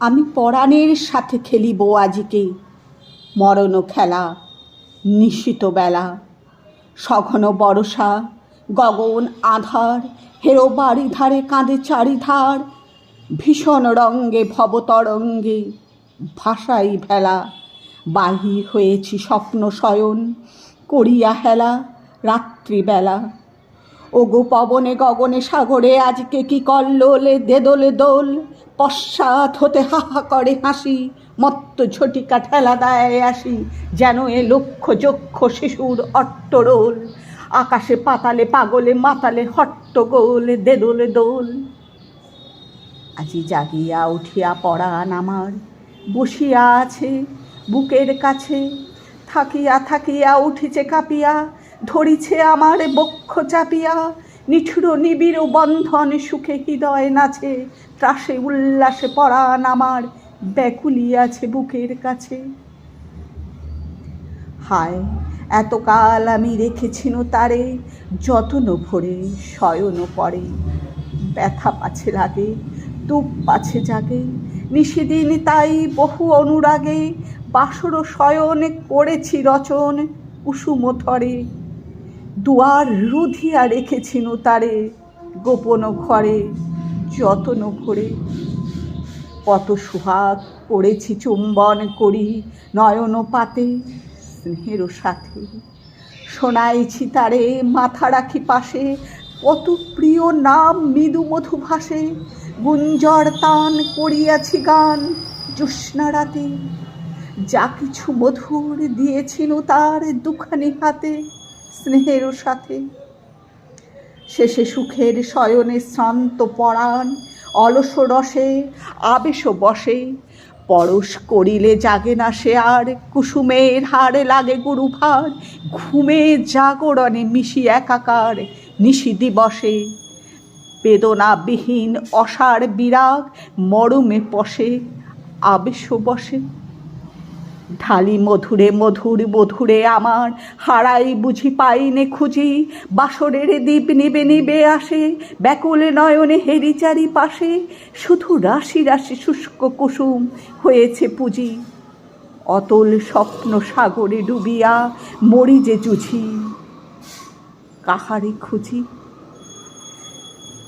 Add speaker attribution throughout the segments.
Speaker 1: আমি পরাণের সাথে খেলিব আজিকে মরণ খেলা নিশিত বেলা। সঘন বরষা, গগন আধার, হেরো বাড়ি ধারে কাঁদে চারিধার। ভীষণ রঙ্গে ভবতরঙ্গে ভাষাই ভেলা। বাহির হয়েছি স্বপ্ন শয়ন, করিয়া হেলা রাত্রিবেলা। ওগো পবনে গগনে সাগরে আজকে কি কল্লোলে দেদোলে দোল? পশ্চাৎ হতে হাহা করে হাসি, মত্ত ঝটিকা ঠেলা দেয় আসি, যেন এ লক্ষ যক্ষ শিশুর অট্টরোল। আকাশে পাতালে পাগলে মাতালে হট্টগোল, দেদোলে দোল। আজি জাগিয়া উঠিয়া পড়ান আমার, বসিয়া আছে বুকের কাছে, থাকিয়া থাকিয়া উঠিছে কাঁপিয়া ধরিছে আমার বক্ষ চাপিয়া, নিঠুর নিবিড় বন্ধন সুখে হৃদয় নাচে, ত্রাসে উল্লাসে পরাণ আমার ব্যাকুলিয়াছে বুকের কাছে। হায়, এতকাল আমি রেখেছিনু তারে, যতন ভরে শয়ন পরে ব্যথা পাছে লাগে তুপ পাছে জাগে নিষেদিন তাই বহু অনুরাগে, বাসর শয়নে করেছি রচন, কুসুম থরে দুয়ার রুধিয়া রেখেছিনু তারে গোপন ঘরে, যতন ভরে কত সুহাগ করেছি চুম্বন করি নয়ন পাতে স্নেহের সাথে। শোনাইছি তারে মাথা রাখি পাশে, কত প্রিয় নাম মৃদু মধু ভাসে গুঞ্জর তান করিয়াছি গান জ্যোৎস্না রাতে যা কিছু মধুর দিয়েছিল তার দুখানি হাতে। স্নেহের সাথে। শেষে সুখের শয়নে শ্রান্ত পরাণ অলস রসে আবেশ বসে। পরশ করিলে জাগে না সে আর, কুসুমের হাড়ে লাগে গুরু ভার ঘুমে জাগরণে মিশি একাকার, নিশি দিবসে। বেদনাবিহীন অসার বিরাগ মরমে পশে, আবেশ বসে। ঢালি মধুরে, মধুর মধুরে আমার, হারাই বুঝি পাইনে খুঁজি, বাসরের দ্বীপ নিবে নিবে আসে, ব্যাকুল নয়নে হেরি চারি পাশে শুধু রাশি রাশি শুষ্ক কুসুম হয়েছে পুঁজি। অতল স্বপ্ন সাগরে ডুবিয়া মরি যে জুঝি কাহারে খুঁজি?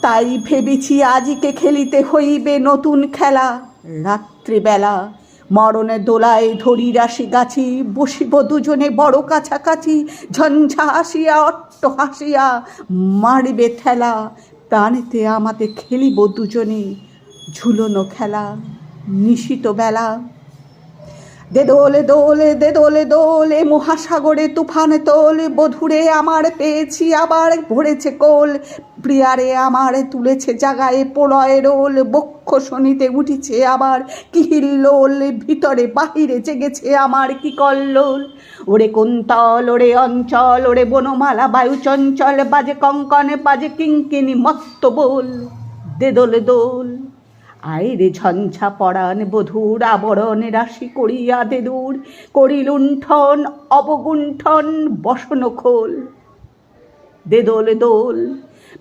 Speaker 1: তাই ভেবেছি আজিকে খেলিতে হইবে নতুন খেলা, রাত্রিবেলা মরণে দোলায় ধরি রাশি গাছি, বসিব দুজনে বড় কাছাকাছি, ঝঞ্ঝা হাসিয়া, অট্ট হাসিয়া, মারিবে ঠেলা, প্রাণেতে আমাতে খেলিব দুজনে, ঝুলনো খেলা, নিশিত বেলা। দে দোলে দোলে, দে দোলে দোলে, মহাসাগরে তুফানে তোল, বধুরে আমার পেয়েছি, আবার ভরেছে কোল প্রিয়ারে আমার তুলেছে জাগায় প্রলয় রোল, বক্ষ শনিতে উঠিছে আবার কি হিল্লোল, ভিতরে বাহিরে জেগেছে আমার কি কল্লোল। ওরে কুন্তল, ওরে অঞ্চল, ওরে বনমালা, বায়ু চঞ্চল, বাজে কঙ্কনে, বাজে কিঙ্কিনি মত্ত বল দে দোলে। দোল আইরে ঝঞ্ঝা পরাণ, বধুর আবরণ, রাশি করিয়া দে দূর করি লুণ্ঠন অবগুণ্ঠন বসন খোল দে দোল দোল।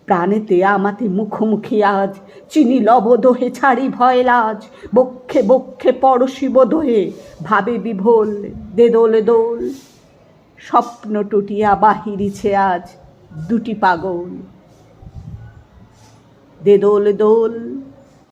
Speaker 1: প্রাণেতে আমাতে মুখোমুখি আজ। চিনি লব দোহে, ছাড়ি ভয় লাজ। বক্ষে বক্ষে পরশিব দোহে, ভাবে বিভোল দে দোল। স্বপ্ন টুটিয়া বাহিরিছে আজ দুটি পাগল। দে দোল দোল